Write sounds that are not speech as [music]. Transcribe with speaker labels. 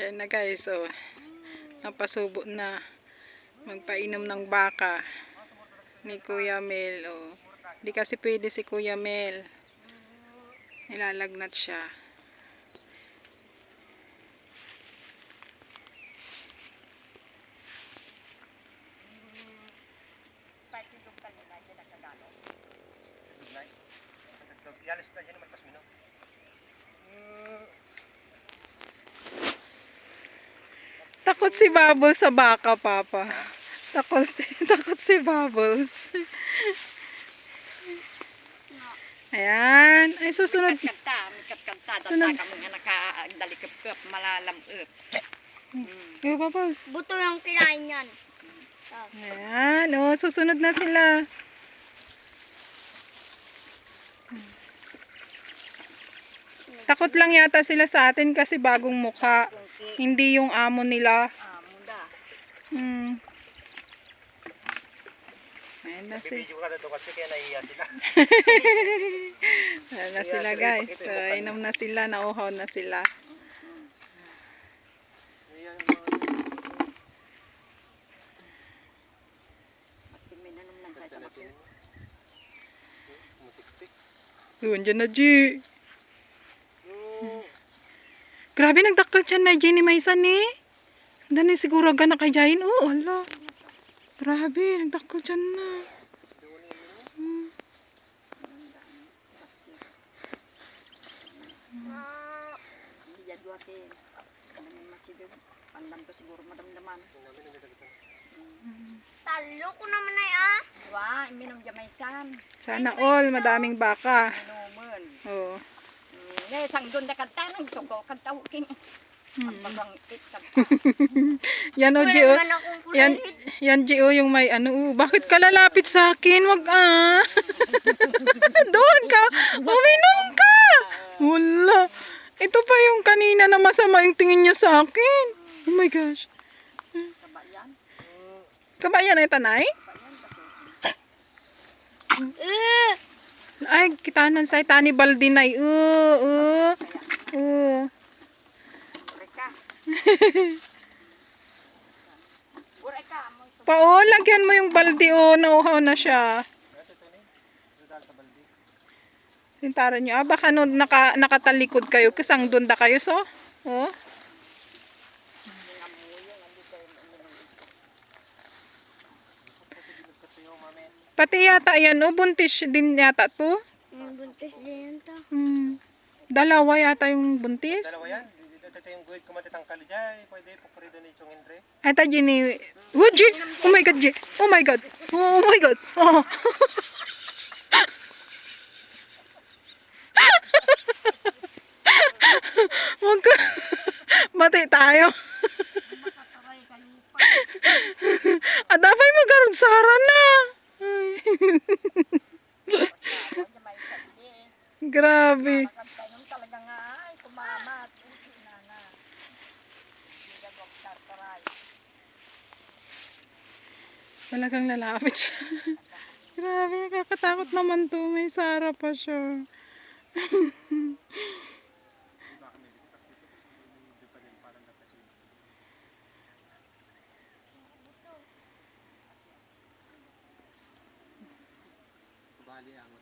Speaker 1: Ayan na guys, so napasubo na magpainom ng baka ni Kuya Mel. Oh. Di kasi pwede si Kuya Mel. Nilalagnat siya.
Speaker 2: Yalis na dyan naman
Speaker 1: Takot si Bubbles sa baka, Papa. Takot, [laughs] takot si Bubbles. Ayan. Ay, susunod. Sunod.
Speaker 3: data kami nga nakadalikap-kap, malalam-up. Mm.
Speaker 1: Go, Bubbles.
Speaker 4: Buto yung kinain yan.
Speaker 1: Ayan. Oh, susunod na sila. Takot lang yata sila sa atin kasi bagong mukha. Hindi yung amo nila.
Speaker 3: ah, muda.
Speaker 1: Hmm. Ayan na sila.
Speaker 2: Bibidyo ka na kasi kaya sila. [laughs]
Speaker 1: Ayan na sila guys. So, inom na sila. Nauhaw na sila. Doon dyan na, G.
Speaker 2: Hmm.
Speaker 1: Grabe, nagdakkel siya na Jenny Maysan eh. Dani siguro ka na kay Jain. Oh, ala. Grabe, nagdakkel siya na. Hmm.
Speaker 4: Talo ko naman na ah.
Speaker 3: Diba, iminom dyan may san.
Speaker 1: Sana all, madaming baka.
Speaker 3: Minuman.
Speaker 1: Oh.
Speaker 3: Ngayon, sang doon na kanta, nang suko, kanta uking. Ang
Speaker 1: Hmm. [laughs] Yan o, oh.
Speaker 4: akong
Speaker 1: Yan, yan G. oh, yung may ano. oh. Bakit ka lalapit sa akin? Wag ah. [laughs] Doon ka. Uminom ka. Wala. Ito pa yung kanina na masama yung tingin niya sa akin. Oh my gosh.
Speaker 3: Kaba yan.
Speaker 1: Kabayan na tanay?
Speaker 4: Eh,
Speaker 1: Ay, kitanan sa tani baldi na. Oo, oo. Oo.
Speaker 3: Bureka. Bureka. mo ito.
Speaker 1: Pao, lagyan mo yung baldi oh. Nauhaw na siya. Tintaran nyo. Ah, baka no, naka, nakatalikod kayo. Kasang doon da kayo, so? Oh. Pati yata yan, oh. Buntis din yata to.
Speaker 4: ang buntis din yan to.
Speaker 1: Hmm. Dalawa yata yung buntis.
Speaker 2: Dalawa yan. Dito yung guhit ko matitangkal dyan. Pwede pupurido ni Chong Andre.
Speaker 1: Ay, ta Jenny. Oh, G. Oh my God, G. Oh my God. Oh, my God. Oh. [laughs] Wag ka. Mati tayo.
Speaker 3: Pa.
Speaker 1: Ah, dapat magkaroon sara na. Ay.
Speaker 3: Kaya dyan may sandi. [laughs]
Speaker 1: Grabe. Talagang lalapit siya. [laughs] Grabe, nakakatakot naman to. May sara pa siya. [laughs] Italia.